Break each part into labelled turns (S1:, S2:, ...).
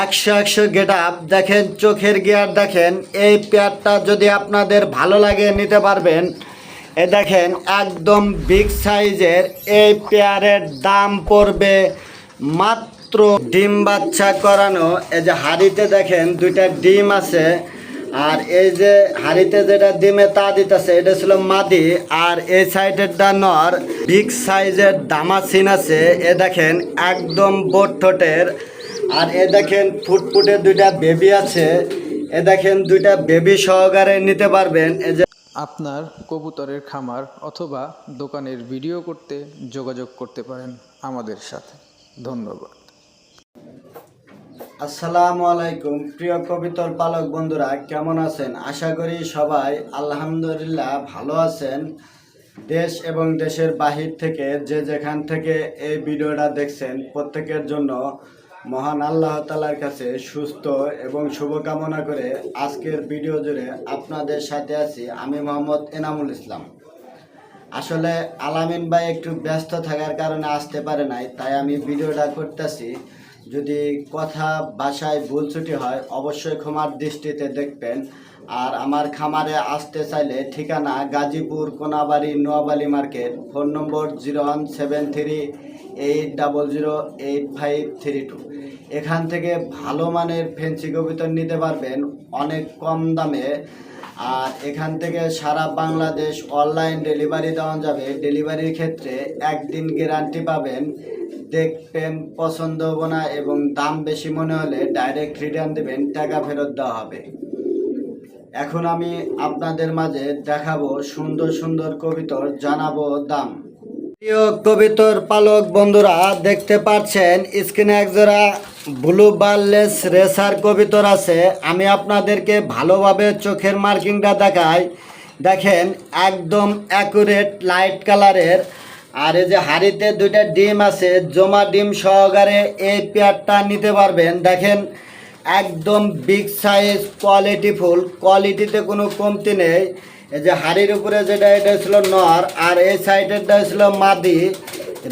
S1: একশো একশো get up দেখেন, চোখের গিয়ার দেখেন, এই পেয়ারটা যদি আপনাদের ভালো লাগে নিতে পারবেন, এ দেখেন, একদম বিগ সাইজের এই পেয়ারের দাম পড়বে মাত্র ডিম বাচ্চা করানো। এই যে হাড়িতে দেখেন, দুইটা ডিম আছে, আর এই যে হাড়িতে যেটা ডিমে তা দিতেছে, এটা ছিল মাদি, আর এই সাইডের দা নর বিগ সাইজের দামাসিন আছে। এ দেখেন, একদম বোট ঠোঁটের আর এ দেখেন ফুটফুটে দুইটা বেবি আছে। এ দেখেন দুইটা বেবি সহকারে নিতে পারবেন। এই যে
S2: আপনার কবুতরের খামার অথবা দোকানের ভিডিও করতে যোগাযোগ করতে পারেন আমাদের সাথে। ধন্যবাদ।
S1: আসসালামু আলাইকুম প্রিয় কবিতর পালক বন্ধুরা কেমন আছেন? আশা করি সবাই আলহামদুলিল্লাহ ভালো আছেন। দেশ এবং দেশের বাহির থেকে যে যেখান থেকে এই ভিডিওটা দেখছেন প্রত্যেকের জন্য মহান আল্লাহ তালার কাছে সুস্থ এবং শুভকামনা করে আজকের ভিডিও জুড়ে আপনাদের সাথে আছি আমি মোহাম্মদ এনামুল ইসলাম। আসলে আলামিন ভাই একটু ব্যস্ত থাকার কারণে আসতে পারে নাই, তাই আমি ভিডিওটা করতেছি। যদি কথা বাসায় ভুল ছুটি হয়, অবশ্যই ক্ষমার দৃষ্টিতে দেখবেন। আর আমার খামারে আসতে চাইলে ঠিকানা Gazipur Konabari Noabali market, phone number zero one seven three eight double zero eight five three two. এখান থেকে ভালো মানের ফেন্সি কবিতর নিতে পারবেন অনেক কম দামে। আর এখান থেকে সারা বাংলাদেশ অনলাইন ডেলিভারি দেওয়া যাবে। ডেলিভারির ক্ষেত্রে একদিন গ্যারান্টি পাবেন। দেখবেন পছন্দ হব না এবং দাম বেশি মনে হলে ডাইরেক্ট রিটার্ন দেবেন, টাকা ফেরত দেওয়া হবে। এখন আমি আপনাদের মাঝে দেখাবো সুন্দর সুন্দর কবিতর, জানাব দাম। প্রিয় কবিতর পালক বন্ধুরা, দেখতে পাচ্ছেন, স্ক্রিনে একজোড়া ব্লু বার্লেস রেসার কবিতর আছে। আমি আপনাদেরকে ভালোভাবে চোখের মার্কিংটা দেখাই। দেখেন, একদম অ্যাকুরেট লাইট কালারের আর এই যে হাড়িতে দুইটা ডিম আছে, জমা ডিম সহকারে এই পেয়ারটা নিতে পারবেন। দেখেন, একদম বিগ সাইজ কোয়ালিটি ফুল কোয়ালিটিতে কোনো কমতি নেই। এই যে হাড়ির উপরে যেটা, এটা ছিল নর, আর এই সাইডেরটা ছিল মাদি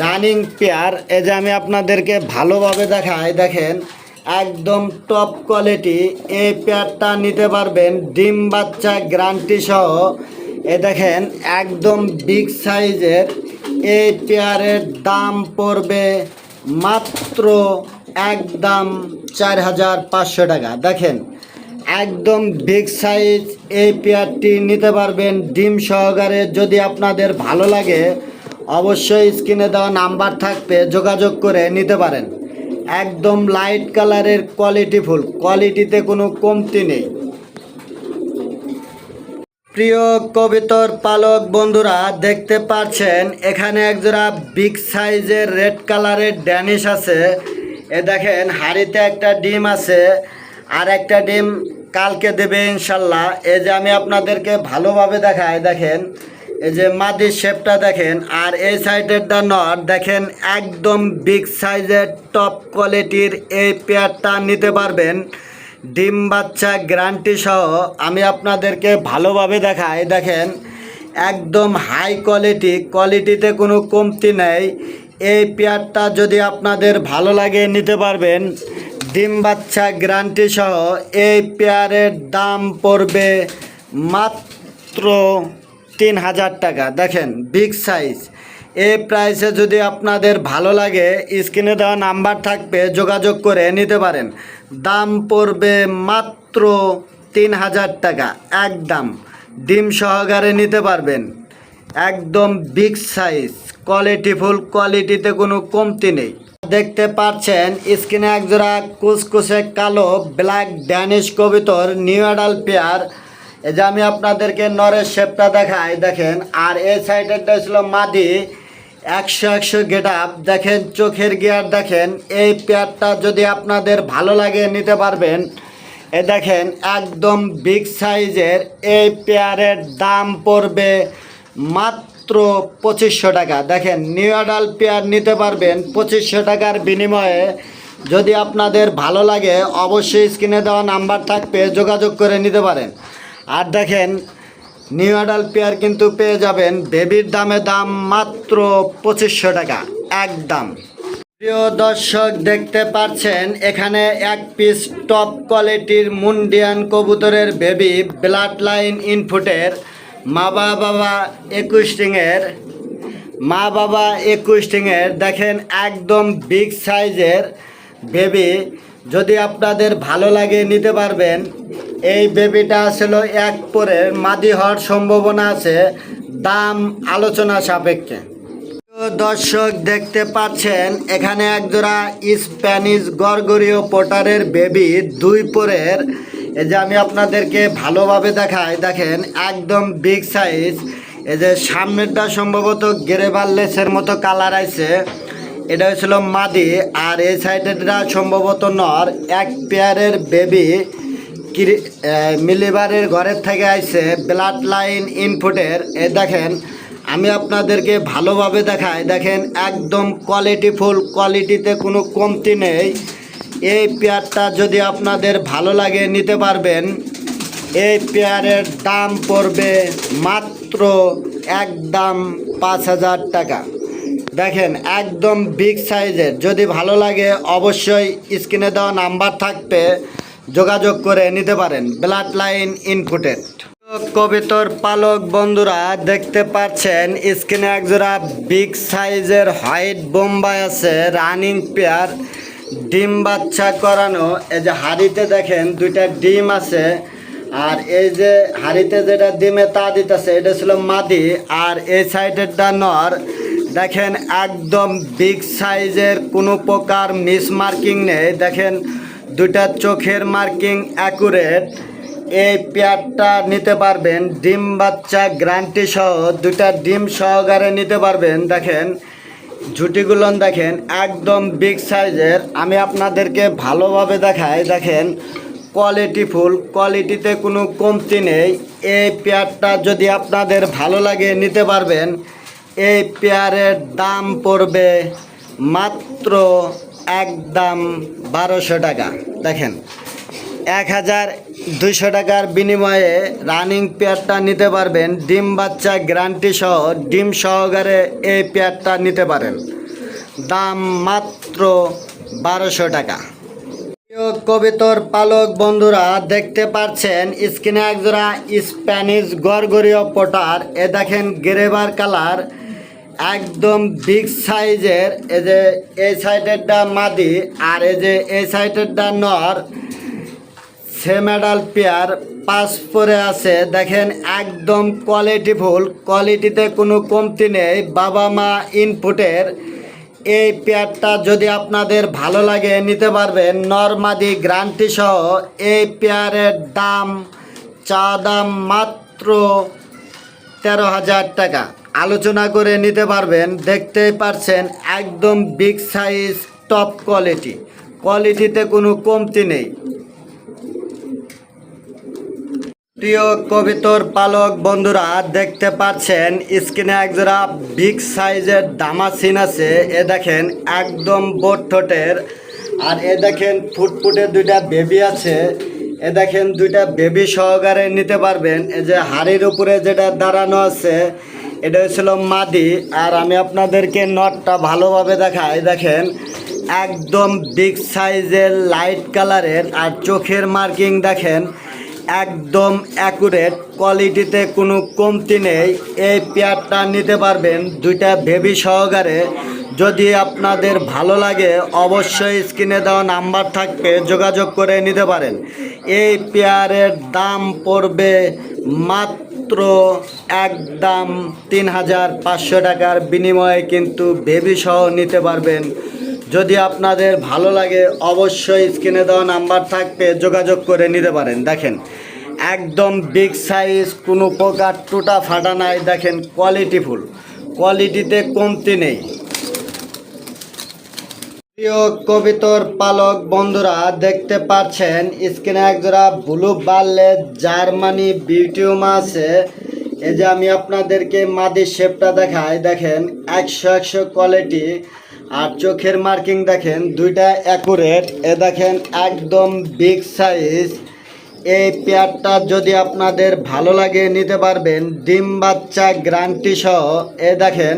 S1: রানিং পেয়ার এই যে আমি আপনাদেরকে ভালোভাবে দেখাই, দেখেন, একদম টপ কোয়ালিটি এই পেয়ারটা নিতে পারবেন, ডিম বাচ্চা গ্যারান্টি সহ। এ দেখেন, একদম বিগ সাইজের এই পেয়ারের দাম পড়বে মাত্র একদম চার হাজার পাঁচশো টাকা। দেখেন একদম বিগ সাইজ এই পেয়ারটি নিতে পারবেন। ডিম সহকারে যদি আপনাদের ভালো লাগে, অবশ্যই স্ক্রিনে দেওয়া নাম্বার থাকবে, যোগাযোগ করে নিতে পারেন। একদম লাইট কালারের কোয়ালিটি ফুল কোয়ালিটিতে কোনো কমতি নেই। প্রিয় কবিতর পালক বন্ধুরা, দেখতে পাচ্ছেন, এখানে একজোড়া বিগ সাইজের রেড কালারের ড্যানিশ আছে। এ দেখেন, হাড়িতে একটা ডিম আছে, আর একটা ডিম কালকে দেবে ইনশাল্লাহ। এই যে আমি আপনাদেরকে ভালোভাবে দেখাই, দেখেন, এই যে মাদির শেপটা দেখেন, আর এই সাইডের দা নট, দেখেন, একদম বিগ সাইজের টপ কোয়ালিটির এই পেয়ারটা নিতে পারবেন। ডিম বাচ্চা গ্যারান্টি সহ আমি আপনাদেরকে ভালোভাবে দেখাই, দেখেন, একদম হাই কোয়ালিটি কোয়ালিটিতে কোনো কমতি নেই। এই পেয়ারটা যদি আপনাদের ভালো লাগে নিতে পারবেন ডিম বাচ্চা গ্যারান্টি সহ এই পেয়ারের দাম পড়বে মাত্র তিন হাজার টাকা। দেখেন বিগ সাইজ এই প্রাইসে যদি আপনাদের ভালো লাগে, স্ক্রিনে দেওয়া নাম্বার থাকবে, যোগাযোগ করে নিতে পারেন। দাম পড়বে মাত্র তিন হাজার টাকা, একদম। ডিম সহকারে নিতে পারবেন। একদম বিগ সাইজ কোয়ালিটি ফুল কোয়ালিটিতে কোনো কমতি নেই। দেখতে পাচ্ছেন, স্ক্রিনে একজোড়া কুসকুসে কালো ব্ল্যাক ড্যানিশ কবিতর নিউ অ্যাডাল পেয়ার এই যে আমি আপনাদেরকে নরের শেপটা দেখাই, দেখেন, আর এই সাইডেরটা ছিল মাদি, একশো একশো গেট আপ। দেখেন, চোখের গিয়ার দেখেন, এই পেয়ারটা যদি আপনাদের ভালো লাগে নিতে পারবেন। এ দেখেন, একদম বিগ সাইজের এই পেয়ারের দাম পড়বে মাত্র পঁচিশশো টাকা। দেখেন নিউ অ্যাডাল পেয়ার নিতে পারবেন পঁচিশশো টাকার বিনিময়ে। যদি আপনাদের ভালো লাগে, অবশ্যই স্ক্রিনে দেওয়া নাম্বার থাকবে, যোগাযোগ করে নিতে পারেন। আর দেখেন নিউ অ্যাডাল পেয়ার কিন্তু পেয়ে যাবেন বেবির দামে দাম মাত্র পঁচিশশো টাকা, একদম। প্রিয় দর্শক, দেখতে পাচ্ছেন, এখানে এক পিস টপ কোয়ালিটির মুন্ডিয়ান কবুতরের বেবি ব্লাড লাইন ইনপুটের মা বাবা একুশ টিংয়ের মা বাবা একুশ টিংয়ের দেখেন একদম বিগ সাইজের বেবি যদি আপনাদের ভালো লাগে নিতে পারবেন, এই বেবিটা আসলে এক পরে মাদি হওয়ার সম্ভাবনা আছে, দাম আলোচনা সাপেক্ষে। দর্শক দেখতে পাচ্ছেন, এখানে একজোড়া স্প্যানিশ গরগরীয় পোটারের বেবি দুই পরের। এই যে আমি আপনাদেরকে ভালোভাবে দেখাই, দেখেন, একদম বিগ সাইজ এই যে সামনেরটা সম্ভবত গেরেবার লেসের মতো কালার আছে এটা হয়েছিল মাদি, আর এই সাইডেরটা সম্ভবত নর। এক পেয়ারের বেবি মিলিবারের ঘরের থেকে আইছে ব্লাড লাইন ইনপুটের এ দেখেন আমি আপনাদেরকে ভালোভাবে দেখাই। দেখেন, একদম কোয়ালিটি ফুল কোয়ালিটিতে কোনো কমতি নেই। এই পেয়ারটা যদি আপনাদের ভালো লাগে, নিতে পারবেন। এই পেয়ারের দাম পড়বে মাত্র একদম পাঁচ হাজার টাকা। দেখেন, একদম বিগ সাইজের যদি ভালো লাগে, অবশ্যই স্ক্রিনে দেওয়া নাম্বার থাকবে। যোগাযোগ করে নিতে পারেন। ব্লাড লাইন ইনপুটেড কবিতর পালক বন্ধুরা দেখতে পাচ্ছেন, স্ক্রিনে একজোড়া বিগ সাইজের হোয়াইট বোম্বাই আছে রানিং পেয়ার ডিম বাচ্চা করানো। এই যে হাড়িতে দেখেন, দুইটা ডিম আছে। আর এই যে হাড়িতে যেটা ডিমে তা দিতেছে, এটা ছিল মাদি। আর এই সাইডেরটা নর। দেখেন, একদম বিগ সাইজের কোনো প্রকার মিস মার্কিং নেই। দেখেন, দুইটা চোখের মার্কিং অ্যাকুরেট এই পেয়ারটা নিতে পারবেন। ডিম বাচ্চা গ্রান্টি সহ দুইটা ডিম সহকারে নিতে পারবেন। দেখেন, ঝুটিগুলো দেখেন, একদম বিগ সাইজের আমি আপনাদেরকে ভালোভাবে দেখাই। দেখেন কোয়ালিটি ফুল কোয়ালিটিতে কোনো কমতি নেই। এই পেয়ারটা যদি আপনাদের ভালো লাগে নিতে পারবেন, এই পেয়ারের দাম পড়বে মাত্র একদম বারোশো টাকা। দেখেন এক হাজার দুইশো টাকার বিনিময়ে রানিং পেয়ারটা নিতে পারবেন। ডিম বাচ্চা গ্যারান্টি সহ ডিম সহকারে এই পেয়ারটা নিতে পারেন। দাম মাত্র বারোশো টাকা। কবিতর পালক বন্ধুরা, দেখতে পাচ্ছেন স্ক্রিনে একজোড়া স্প্যানিশ গরগরীয় পটার। এ দেখেন গ্রেভার কালার, একদম বিগ সাইজের। এই যে এই সাইডেরটা মাদি আর এই যে এই সাইডেরটা নর। সে মেডাল পেয়ার পাস পরে আছে। দেখেন, একদম কোয়ালিটিফুল কোয়ালিটিতে কোনো কমতি নেই। বাবা মা ইনপুটের এই পেয়ারটা যদি আপনাদের ভালো লাগে, নিতে পারবেন। নর্মাদি গ্রান্টি সহ এই পেয়ারের দাম, চা দাম মাত্র তেরো হাজার টাকা। আলোচনা করে নিতে পারবেন। দেখতেই পারছেন, একদম বিগ সাইজ টপ কোয়ালিটি কোয়ালিটিতে কোনো কমতি নেই। প্রিয় কবিতর পালক বন্ধুরা, দেখতে পাচ্ছেন স্ক্রিনে একজোড়া বিগ সাইজের দামাসিন আছে। এ দেখেন একদম ঠোঁটের। আর এ দেখেন ফুটফুটে দুইটা বেবি আছে। এ দেখেন দুইটা বেবি সহকারে নিতে পারবেন। এই যে হাড়ির উপরে যেটা দাঁড়ানো আছে, এটা হচ্ছিল মাদি। আর আমি আপনাদেরকে নটটা ভালোভাবে দেখাই। দেখেন একদম বিগ সাইজের লাইট কালারের। আর চোখের মার্কিং দেখেন একদম অ্যাকুরেট কোয়ালিটিতে কোনো কমতি নেই। এই পেয়ারটা নিতে পারবেন দুইটা বেবি সহকারে। যদি আপনাদের ভালো লাগে, অবশ্যই স্ক্রিনে দেওয়া নাম্বার থাকবে, যোগাযোগ করে নিতে পারেন। এই পেয়ারের দাম পড়বে মাত্র একদম তিন হাজার পাঁচশো টাকার বিনিময়ে কিন্তু বেবি সহ নিতে পারবেন যদি আপনাদের ভালো লাগে, অবশ্যই স্ক্রিনে দেওয়া নাম্বার থাকবে, যোগাযোগ করে নিতে পারেন। দেখেন, একদম বিগ সাইজ কোনো প্রকার টুটা ফাটা নাই। দেখেন কোয়ালিটিফুল কোয়ালিটিতে কমতি নেই। প্রিয় কবিতর পালক বন্ধুরা, দেখতে পাচ্ছেন, স্ক্রিনে একজোড়া ব্লু বার্লে জার্মানি বিউটিউম আছে। এই যে আমি আপনাদেরকে মাদির শেপটা দেখাই, দেখেন, একশো একশো কোয়ালিটি আর চোখের মার্কিং দেখেন, দুইটা অ্যাকুরেট এ দেখেন, একদম বিগ সাইজ এই পেয়ারটা যদি আপনাদের ভালো লাগে, নিতে পারবেন। ডিম বাচ্চা গ্রান্টি সহ। এ দেখেন,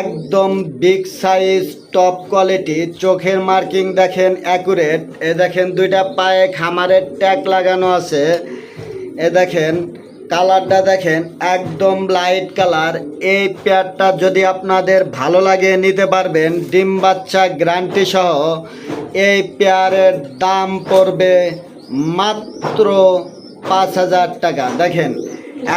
S1: একদম বিগ সাইজ টপ কোয়ালিটি চোখের মার্কিং দেখেন অ্যাকুরেট এ দেখেন, দুইটা পায়ে খামারের ট্যাগ লাগানো আছে। এ দেখেন কালারটা দেখেন, একদম লাইট কালার এই পেয়ারটা যদি আপনাদের ভালো লাগে নিতে পারবেন, ডিম বাচ্চা গ্যারান্টি সহ, এই পেয়ারের দাম পড়বে মাত্র পাঁচ হাজার টাকা। দেখেন,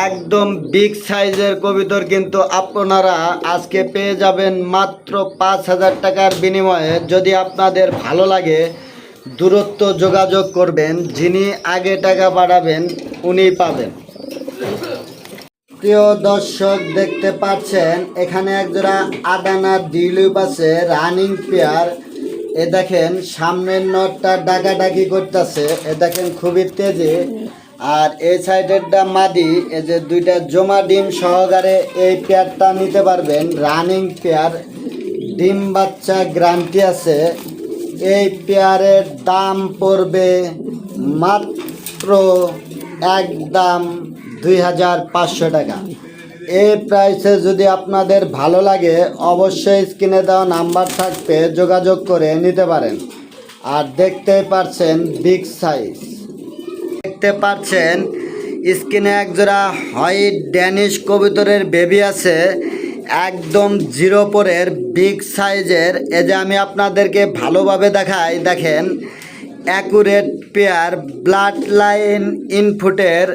S1: একদম বিগ সাইজের কবিতর কিন্তু আপনারা আজকে পেয়ে যাবেন মাত্র পাঁচ হাজার টাকার বিনিময়ে। যদি আপনাদের ভালো লাগে, দূরত্ব যোগাযোগ করবেন, যিনি আগে টাকা বাড়াবেন উনি পাবেন। প্রিয় দর্শক, দেখতে পাচ্ছেন, এখানে একজোড়া আদানা ডিলুপ আছে, রানিং পেয়ার। এ দেখেন, সামনের নটটা ডাকাডাকি করতেছে, এ দেখেন খুবই তেজে। আর এই সাইডেরটা মাদি এই যে দুইটা জমা ডিম সহকারে এই পেয়ারটা নিতে পারবেন, রানিং পেয়ার, ডিম বাচ্চা গ্রান্টি আছে। এই পেয়ারের দাম পড়বে মাত্র একদম দুই হাজার পাঁচশো টাকা। এই প্রাইসে যদি আপনাদের ভালো লাগে, অবশ্যই স্ক্রিনে দেওয়া নাম্বার থাকবে, যোগাযোগ করে নিতে পারেন। আর দেখতে পাচ্ছেন বিগ সাইজ দেখতে পাচ্ছেন স্ক্রিনে একজোড়া হোয়াইট ড্যানিশ কবুতরের বেবি আছে, একদম জিরো পরের বিগ সাইজের এ যে আমি আপনাদেরকে ভালোভাবে দেখাই, দেখেন অ্যাকুরেট পেয়ার ব্লাড লাইন ইনফুটের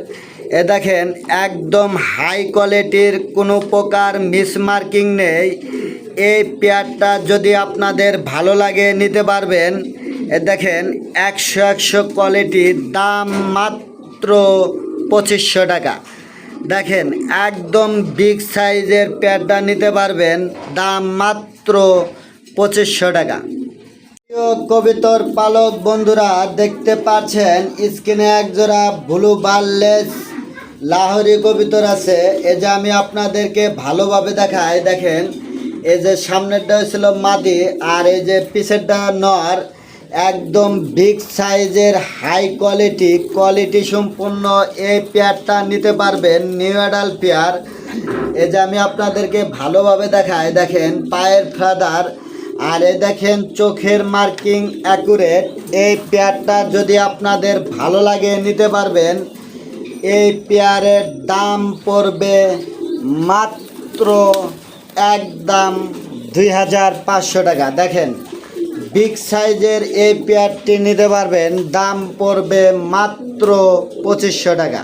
S1: এ দেখেন, একদম হাই কোয়ালিটির কোনো প্রকার মিসমার্কিং নেই। এই পেয়ারটা যদি আপনাদের ভালো লাগে নিতে পারবেন, এ দেখেন, একশো একশো কোয়ালিটির দাম মাত্র পঁচিশশো টাকা। দেখেন, একদম বিগ সাইজের প্যাডটা নিতে পারবেন, দাম মাত্র পঁচিশশো টাকা। কবিতর পালক বন্ধুরা, দেখতে পাচ্ছেন, স্ক্রিনে একজোড়া ব্লু বার্লেস লাহোরি কবিতর আছে, এ যে আমি আপনাদেরকে ভালোভাবে দেখাই, দেখেন এই যে সামনেরটা হয়েছিল মাদি আর এই যে পিছেরটা নর, একদম বিগ সাইজের হাই কোয়ালিটি কোয়ালিটি সম্পূর্ণ এই পেয়ারটা নিতে পারবেন নিউ অ্যাডাল পেয়ার। এই যে আমি আপনাদেরকে ভালোভাবে দেখাই, দেখেন, পায়ের ফ্রাদার আর এ দেখেন চোখের মার্কিং অ্যাকুরেট এই পেয়ারটা যদি আপনাদের ভালো লাগে, নিতে পারবেন এই পেয়ারের দাম পড়বে মাত্র এক দাম দুই হাজার পাঁচশো টাকা। দেখেন, বিগ সাইজের এই পেয়ারটি নিতে পারবেন, দাম পড়বে মাত্র পঁচিশশো টাকা।